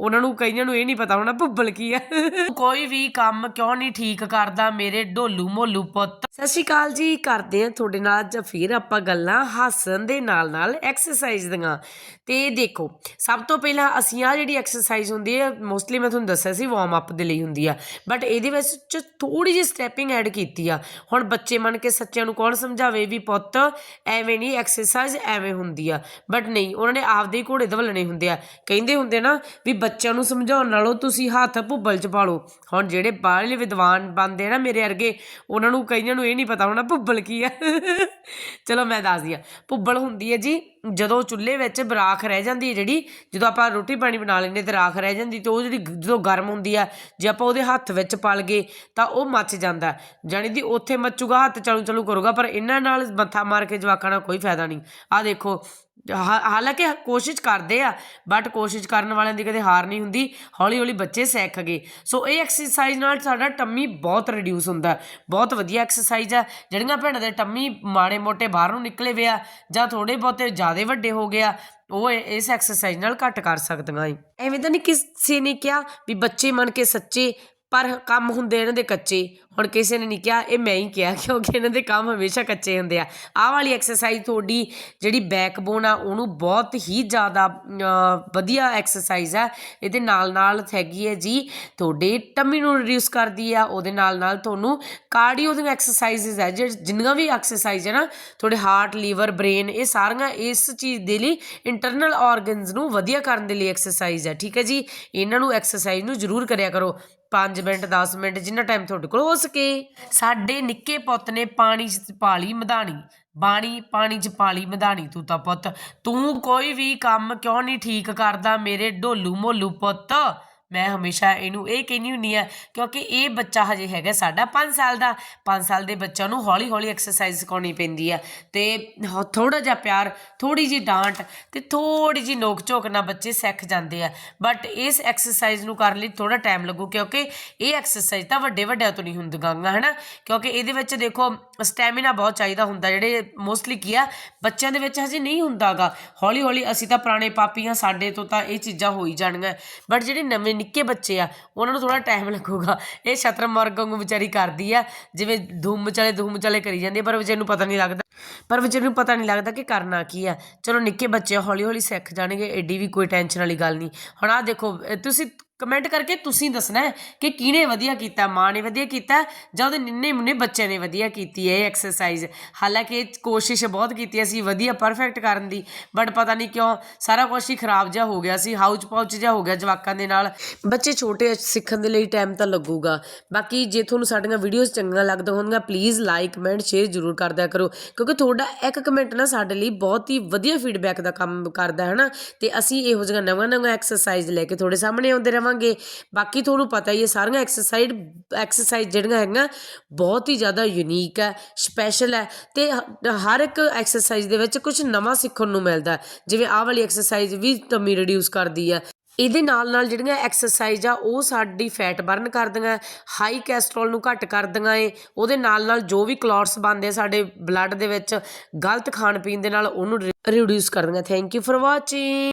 ਉਹਨਾਂ ਨੂੰ ਕਈਆਂ ਨੂੰ ਇਹ ਨਹੀਂ ਪਤਾ ਹੋਣਾ ਭੁੱਬਲ ਕੀ ਆ। ਕੋਈ ਵੀ ਕੰਮ ਕਿਉਂ ਨਹੀਂ ਠੀਕ ਕਰਦਾ ਮੇਰੇ ਢੋਲੂ ਮੋਲੂ ਪੁੱਤ। ਸਤਿ ਸ਼੍ਰੀ ਅਕਾਲ ਜੀ, ਕਰਦੇ ਆ ਤੁਹਾਡੇ ਨਾਲ ਅੱਜ ਫਿਰ ਆਪਾਂ ਗੱਲਾਂ ਹੱਸਣ ਦੇ ਨਾਲ ਨਾਲ ਐਕਸਰਸਾਈਜ਼ ਦੀਆਂ। ਤੇ ਦੇਖੋ, ਸਭ ਤੋਂ ਪਹਿਲਾਂ ਅਸੀਂ ਆ ਜਿਹੜੀ ਐਕਸਰਸਾਈਜ਼ ਹੁੰਦੀ ਹੈ ਮੋਸਟਲੀ ਮੈਂ ਤੁਹਾਨੂੰ ਦੱਸਿਆ ਸੀ ਵਾਰਮ ਅਪ ਦੇ ਲਈ ਹੁੰਦੀ ਆ। ਬਟ ਇਹਦੇ ਵਿੱਚ ਥੋੜੀ ਜਿਹੀ ਸਟੈਪਿੰਗ ਐਡ ਕੀਤੀ ਆ। ਹੁਣ ਬੱਚੇ ਮੰਨ ਕੇ ਸੱਚਿਆਂ ਨੂੰ ਕੌਣ ਸਮਝਾਵੇ ਵੀ ਪੁੱਤ, ਐਵੇਂ ਨਹੀਂ ਐਕਸਰਸਾਈਜ਼ ਐਵੇਂ ਹੁੰਦੀ ਆ। ਬਟ ਨਹੀਂ, ਉਹਨਾਂ ਨੇ ਆਪਦੇ ਹੀ ਘੋੜੇ ਦਵਲਣੇ ਹੁੰਦੇ ਆ। ਕਹਿੰਦੇ ਹੁੰਦੇ ਨਾ ਵੀ ਬੱਚਿਆਂ ਨੂੰ ਸਮਝਾਉਣ ਨਾਲੋਂ ਤੁਸੀਂ ਹੱਥ ਭੁੱਬਲ ਚ ਪਾ ਲਓ ਹੁਣ ਜਿਹੜੇ ਬਾਹਰਲੇ ਵਿਦਵਾਨ ਬੰਦੇ ਨਾ ਮੇਰੇ ਵਰਗੇ, ਉਹਨਾਂ ਨੂੰ ਕਈਆਂ ਨੂੰ ਇਹ ਨਹੀਂ ਪਤਾ ਹੋਣਾ ਭੁੱਬਲ ਕੀ ਆ। ਚਲੋ ਮੈਂ ਦੱਸਦੀ ਆ। ਭੁੱਬਲ ਹੁੰਦੀ ਹੈ ਜੀ ਜਦੋਂ ਚੁੱਲ੍ਹੇ ਵਿੱਚ ਰਾਖ ਰਹਿ ਜਾਂਦੀ ਹੈ ਜਿਹੜੀ, ਜਦੋਂ ਆਪਾਂ ਰੋਟੀ ਪਾਣੀ ਬਣਾ ਲੈਂਦੇ ਤੇ ਰਾਖ ਰਹਿ ਜਾਂਦੀ ਤੇ ਉਹ ਜਿਹੜੀ ਜਦੋਂ ਗਰਮ ਹੁੰਦੀ ਆ, ਜੇ ਆਪਾਂ ਉਹਦੇ ਹੱਥ ਵਿੱਚ ਪਲ ਗਏ ਤਾਂ ਉਹ ਮੱਚ ਜਾਂਦਾ ਹੈ। ਜਾਣੀ ਦੀ ਉੱਥੇ ਮੱਚੂਗਾ, ਹੱਥ ਚਲੂ ਚਲੂ ਕਰੂਗਾ, ਪਰ ਇਹਨਾਂ ਨਾਲ ਮੱਥਾ ਮਾਰ ਕੇ ਜਵਾਕਾਂ ਨਾਲ ਕੋਈ ਫਾਇਦਾ ਨਹੀਂ। ਆ ਦੇਖੋ, ਹਾ- ਹਾਲਾਂਕਿ ਕੋਸ਼ਿਸ਼ ਕਰਦੇ ਆ ਬਟ ਕੋਸ਼ਿਸ਼ ਕਰਨ ਵਾਲਿਆਂ ਦੀ ਕਦੇ ਹਾਰ ਨਹੀਂ ਹੁੰਦੀ। ਹੌਲੀ ਹੌਲੀ ਬੱਚੇ ਸਿੱਖ ਗਏ। ਸੋ ਇਹ ਐਕਸਰਸਾਈਜ਼ ਨਾਲ ਸਾਡਾ ਟੰਮੀ ਬਹੁਤ ਰਿਡਿਊਸ ਹੁੰਦਾ ਬਹੁਤ ਵਧੀਆ ਐਕਸਰਸਾਈਜ਼ ਆ। ਜਿਹੜੀਆਂ ਭੈਣਾਂ ਦੇ ਟੰਮੀ ਮਾੜੇ ਮੋਟੇ ਬਾਹਰ ਨੂੰ ਨਿਕਲੇ ਵੇ ਆ, ਜਾਂ ਥੋੜੇ ਬਹੁਤੇ ਜ਼ਿਆਦਾ ਵੱਡੇ ਹੋ ਗਿਆ ਉਹ ਇਸ ਐਕਸਰਸਾਈਜ਼ ਨਾਲ ਘੱਟ ਕਰ ਸਕਦੀਆਂ ਐਵੇਂ ਤਾਂ ਨਹੀਂ ਕਿਸੇ ਨੇ ਕਿਹਾ ਵੀ ਬੱਚੇ ਮੰਨ ਕੇ ਸੱਚੇ ਪਰ ਕੰਮ ਹੁੰਦੇ ਇਹਨਾਂ ਦੇ ਕੱਚੇ। ਹੁਣ ਕਿਸੇ ਨੇ ਨਹੀਂ ਕਿਹਾ, ਇਹ ਮੈਂ ਹੀ ਕਿਹਾ, ਕਿਉਂਕਿ ਇਹਨਾਂ ਦੇ ਕੰਮ ਹਮੇਸ਼ਾ ਕੱਚੇ ਹੁੰਦੇ ਆ। ਆਹ ਵਾਲੀ ਐਕਸਰਸਾਈਜ਼ ਤੁਹਾਡੀ ਜਿਹੜੀ ਬੈਕਬੋਨ ਆ, ਉਹਨੂੰ ਬਹੁਤ ਹੀ ਜ਼ਿਆਦਾ ਵਧੀਆ ਐਕਸਰਸਾਈਜ਼ ਆ। ਇਹਦੇ ਨਾਲ ਨਾਲ ਹੈਗੀ ਹੈ ਜੀ, ਤੁਹਾਡੇ ਟਮੀ ਨੂੰ ਰਿਡਿਊਸ ਕਰਦੀ ਆ, ਉਹਦੇ ਨਾਲ ਨਾਲ ਤੁਹਾਨੂੰ ਕਾਰਡੀਓ ਦੀਆਂ ਐਕਸਰਸਾਈਜ਼ਸ ਹੈ ਜਿਹੜੇ ਜਿੰਨੀਆਂ ਵੀ ਐਕਸਰਸਾਈਜ਼ ਹੈ ਨਾ, ਤੁਹਾਡੇ ਹਾਰਟ ਲੀਵਰ ਬ੍ਰੇਨ ਇਹ ਸਾਰੀਆਂ ਇਸ ਚੀਜ਼ ਦੇ ਲਈ ਇੰਟਰਨਲ ਆਰਗਨਸ ਨੂੰ ਵਧੀਆ ਕਰਨ ਦੇ ਲਈ ਐਕਸਰਸਾਈਜ਼ ਹੈ ਠੀਕ ਹੈ ਜੀ? ਇਹਨਾਂ ਨੂੰ ਐਕਸਰਸਾਈਜ਼ ਨੂੰ ਜ਼ਰੂਰ ਕਰਿਆ ਕਰੋ। 5 ਮਿੰਟ 10 ਮਿੰਟ, ਜਿੰਨਾ ਟਾਈਮ ਤੁਹਾਡੇ ਕੋਲ ਹੋ ਸਕੇ। ਸਾਡੇ ਨਿੱਕੇ ਪੁੱਤ ਨੇ ਪਾਣੀ 'ਚ ਪਾਲੀ ਮਧਾਣੀ। ਬਾਣੀ, ਪਾਣੀ 'ਚ ਪਾਲੀ ਮਧਾਣੀ, ਤੂੰ ਤਾਂ ਪੁੱਤ। ਤੂੰ ਕੋਈ ਵੀ ਕੰਮ ਕਿਉਂ ਨਹੀਂ ਠੀਕ ਕਰਦਾ, ਮੇਰੇ ਢੋਲੂ ਮੋਲੂ ਪੁੱਤ? ਮੈਂ ਹਮੇਸ਼ਾ ਇਹਨੂੰ ਇਹ ਕਹਿੰਦੀ ਹੁੰਨੀ ਆ ਕਿਉਂਕਿ ਇਹ ਬੱਚਾ ਹਜੇ ਹੈਗਾ ਸਾਡਾ 5 ਸਾਲ ਦਾ। 5 ਸਾਲ ਦੇ ਬੱਚਿਆਂ ਨੂੰ ਹੌਲੀ ਹੌਲੀ ਐਕਸਰਸਾਈਜ਼ ਸਿਖਾਉਣੀ ਪੈਂਦੀ ਆ। ਤੇ ਥੋੜਾ ਜਿਹਾ ਪਿਆਰ ਥੋੜੀ ਜੀ ਡਾਂਟ ਤੇ ਥੋੜੀ ਜੀ ਨੋਕ ਝੋਕ ਨਾਲ ਬੱਚੇ ਸਿੱਖ ਜਾਂਦੇ ਆ। ਬਟ ਇਸ ਐਕਸਰਸਾਈਜ਼ ਨੂੰ ਕਰਨ ਲਈ ਥੋੜਾ ਟਾਈਮ ਲੱਗੂ, ਕਿਉਂਕਿ ਇਹ ਐਕਸਰਸਾਈਜ਼ ਤਾਂ ਵੱਡੇ ਵੱਡਿਆਂ ਤੋਂ ਨਹੀਂ ਹੁੰਦੀਆਂ ਹਨਾ? ਕਿਉਂਕਿ ਇਹਦੇ ਵਿੱਚ ਦੇਖੋ ਸਟੈਮਿਨਾ ਬਹੁਤ ਚਾਹੀਦਾ ਹੁੰਦਾ, ਜਿਹੜੇ ਮੋਸਟਲੀ ਕੀ ਆ, ਬੱਚਿਆਂ ਦੇ ਵਿੱਚ ਹਜੇ ਨਹੀਂ ਹੁੰਦਾਗਾ। ਹੌਲੀ ਹੌਲੀ ਅਸੀਂ ਤਾਂ ਪੁਰਾਣੇ ਪਾਪੀਆਂ ਸਾਡੇ ਤੋਂ ਤਾਂ ਇਹ ਚੀਜ਼ਾਂ ਹੋ ਹੀ ਜਾਣਗੀਆਂ। ਬਟ ਜਿਹੜੇ ਨਵੇਂ ਨਿੱਕੇ ਬੱਚੇ ਆ, ਉਹਨਾਂ ਨੂੰ ਥੋੜਾ ਟਾਈਮ ਲੱਗੂਗਾ। ਇਹ ਸ਼ਤਰਮਰਗ ਵਾਂਗੂ ਵਿਚਾਰੀ ਕਰਦੀ ਆ, ਜਿਵੇਂ ਧੂਮ ਚਲੇ ਧੂਮ ਚਲੇ ਕਰੀ ਜਾਂਦੀ ਆ, ਪਰ ਵਿਚਾਰੇ ਨੂੰ ਪਤਾ ਨਹੀਂ ਲੱਗਦਾ। ਪਰ ਵਿਚਾਰੇ ਨੂੰ ਪਤਾ ਨਹੀਂ ਲੱਗਦਾ ਕਿ ਕਰਨਾ ਕੀ ਆ। ਚਲੋ ਨਿੱਕੇ ਬੱਚੇ ਹੌਲੀ ਹੌਲੀ ਸਿੱਖ ਜਾਣਗੇ ਐਡੀ ਵੀ ਕੋਈ ਟੈਨਸ਼ਨ ਵਾਲੀ ਗੱਲ ਨਹੀਂ। ਹੁਣ ਆ ਦੇਖੋ ਇਹ ਤੁਸੀਂ ਕਮੈਂਟ ਕਰਕੇ ਤੁਸੀਂ ਦੱਸਣਾ ਕਿ ਕਿਹਨੇ ਵਧੀਆ ਕੀਤਾ, ਮਾਂ ਨੇ ਵਧੀਆ ਕੀਤਾ ਜਾਂ ਉਹਦੇ ਨਿੰਨੇ ਮੁੰਨੇ ਬੱਚੇ ਨੇ ਵਧੀਆ ਕੀਤੀ ਹੈ ਇਹ ਐਕਸਰਸਾਈਜ਼ ਹਾਲਾਂਕਿ ਇਹ ਕੋਸ਼ਿਸ਼ ਬਹੁਤ ਕੀਤੀ ਅਸੀਂ ਵਧੀਆ ਪਰਫੈਕਟ ਕਰਨ ਦੀ ਬਟ ਪਤਾ ਨਹੀਂ ਕਿਉਂ ਸਾਰਾ ਕੁਝ ਹੀ ਖਰਾਬ ਜਿਹਾ ਹੋ ਗਿਆ ਸੀ, ਹਾਊਚ ਪਾਊਚ ਜਿਹਾ ਹੋ ਗਿਆ ਜਵਾਕਾਂ ਦੇ ਨਾਲ। ਬੱਚੇ ਛੋਟੇ ਸਿੱਖਣ ਦੇ ਲਈ ਟਾਈਮ ਤਾਂ ਲੱਗੂਗਾ। ਬਾਕੀ ਜੇ ਤੁਹਾਨੂੰ ਸਾਡੀਆਂ ਵੀਡੀਓਜ਼ ਚੰਗੀਆਂ ਲੱਗਦਾ ਹੋਣਗੀਆਂ ਪਲੀਜ਼ ਲਾਈਕ ਕਮੈਂਟ ਸ਼ੇਅਰ ਜ਼ਰੂਰ ਕਰਦਿਆ ਕਰੋ। ਕਿਉਂਕਿ ਤੁਹਾਡਾ ਇੱਕ ਕਮੈਂਟ ਨਾ ਸਾਡੇ ਲਈ ਬਹੁਤ ਹੀ ਵਧੀਆ ਫੀਡਬੈਕ ਦਾ ਕੰਮ ਕਰਦਾ ਹੈ ਨਾ? ਤੇ ਅਸੀਂ ਇਹੋ ਜਿਹੀਆਂ ਨਵਾਂ ਨਵਾਂ ਐਕਸਰਸਾਈਜ਼ ਲੈ ਕੇ ਤੁਹਾਡੇ ਸਾਹਮਣੇ ਆਉਂਦੇ ਰਵਾਂਗੇ ਬਾਕੀ ਤੁਹਾਨੂੰ ਪਤਾ ਹੀ ਹੈ, ਸਾਰੀਆਂ ਐਕਸਰਸਾਈਜ਼ ਐਕਸਰਸਾਈਜ਼ ਜਿਹੜੀਆਂ ਹੈਗੀਆਂ, ਬਹੁਤ ਹੀ ਜ਼ਿਆਦਾ ਯੂਨੀਕ ਹੈ ਸਪੈਸ਼ਲ ਹੈ ਤੇ ਹਰ ਇੱਕ ਐਕਸਰਸਾਈਜ਼ ਦੇ ਵਿੱਚ ਕੁਝ ਨਵਾਂ ਸਿੱਖਣ ਨੂੰ ਮਿਲਦਾ ਜਿਵੇਂ ਆਹ ਵਾਲੀ ਐਕਸਰਸਾਈਜ਼ ਵੀ ਟਮੀ ਰਿਡਿਊਸ ਕਰਦੀ ਹੈ। ਇਹਦੇ ਨਾਲ ਨਾਲ ਜਿਹੜੀਆਂ ਐਕਸਰਸਾਈਜ਼ ਆ, ਉਹ ਸਾਡੀ ਫੈਟ ਬਰਨ ਕਰਦੀਆਂ ਹਾਈ ਕੋਲੇਸਟ੍ਰੋਲ ਨੂੰ ਘੱਟ ਕਰਦੀਆਂ ਏ, ਉਹਦੇ ਨਾਲ ਨਾਲ ਜੋ ਵੀ ਕਲੌਟਸ ਬਣਦੇ ਆ ਸਾਡੇ ਬਲੱਡ ਦੇ ਵਿੱਚ, ਗਲਤ ਖਾਣ ਪੀਣ ਦੇ ਨਾਲ ਉਹਨੂੰ ਰਿਡਿਊਸ ਕਰਦੀਆਂ। Thank you for watching